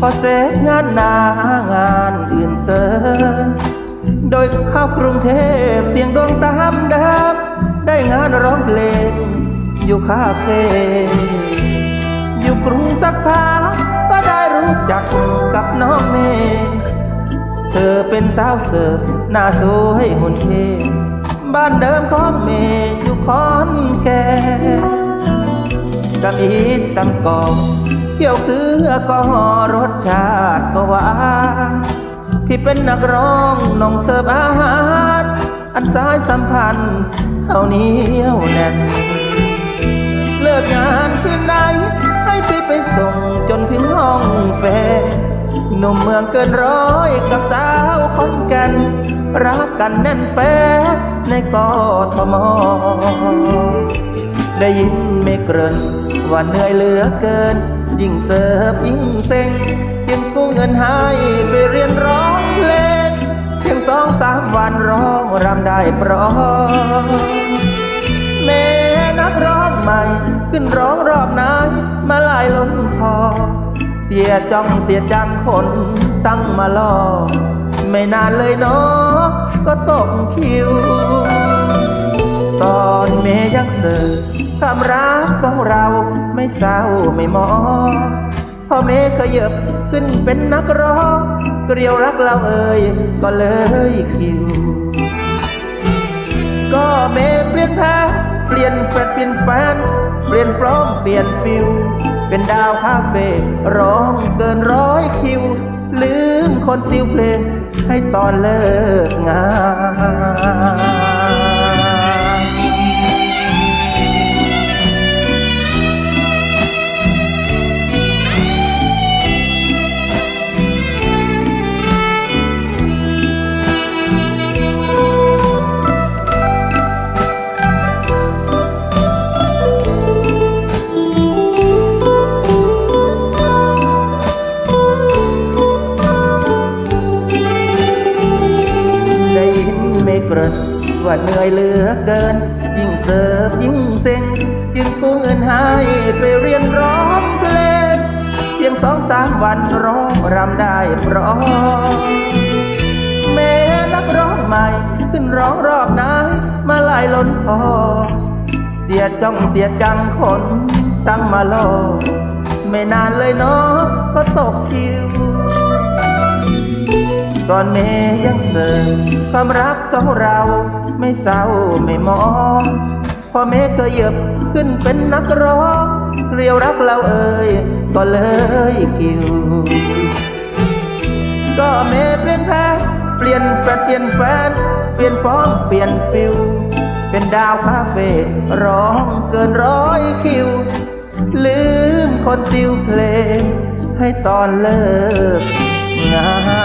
พอเสร็จงานนางานอื่นเสริมโดยข้ากรุงเทพเสียงดวงตามเดิมได้งานร้องเพลงอยู่คาเฟ่อยู่กรุงสักพักก็ได้รู้จักกับน้องเมย์เธอเป็นสาวเสิร์ฟหน้าสวยหุ่นเทบ้านเดิมของเมย์อยู่คอนแก่ตำอีตำกอง เกี่ยวคือก็หอรสชาติก็หวานพี่เป็นนักร้องน้องเสิร์ฟอาหาร อันสายสัมพันธ์เท่านี้แน่นเลิกงานคืนไหนให้พี่ไปส่งจนถึงห้องแฟนหนุ่มเมืองเกินร้อยกับสาวคนกันรักกันแน่นแฟนในกอทมได้ยินไม่เกินว่าเหนื่อยเหลือเกิน ยิ่งเสิร์ฟยิ่งเซ็งจึงกู้เงินให้ไปเรียนร้องเพลงเพียงสองสามวันร้องรำได้เพราะแม่นักร้องใหม่ ขึ้นร้องรอบไหนมาลายล้นคอเสียจ้องเสียจังคนตั้งมารอไม่นานเลยเนาะก็ตกคิว ตอนเมยังเสิร์ความรักของเราไม่เศร้าไม่หมองพอเมขยับขึ้นเป็นนักร้องเกลียวรักเราเอ่ยก็เลยคิว ก็เมเปลี่ยนแพ้เปลี่ยนแฟนเปลี่ยนแฟนเปลี่ยนพร้อมเปลี่ยนฟิลเป็นดาวคาเฟ่ร้องเกินร้อยคิว ลืมคนติวเพลงให้ตอนเลิกงาน เกริ่นว่าเหนื่อยเหลือเกิน ยิ่งเสิร์ฟยิ่งเซ็งจึงกู้เงินให้ไปเรียนร้องเพลงเพียงสองสามวันร้องรำได้พราะแม่นักร้องใหม่ขึ้นร้องรอบน้ำมาลายล้นพอเสียจ้องเสียจังคนตั้งมารอไม่นานเลยเนาะก็ตกคิว ก่อนเมยังเสร์ฟความรักของเราไม่เศร้าไม่มองพอเมเคยเหยบขึ้นเป็นนักร้องเรียวรักเราเอ่ยก็เลยกิวก็เมเปลี่ยนแพ้เปลี่ยนแฟนเปลี่ยนแฟนเปลี่ยนฟ้อร์มเปลี่ยนฟิลเป็นดาวคาเฟ่ร้องเกินร้อยคิว ลืมคนติวเพลงให้ตอนเลิกงาน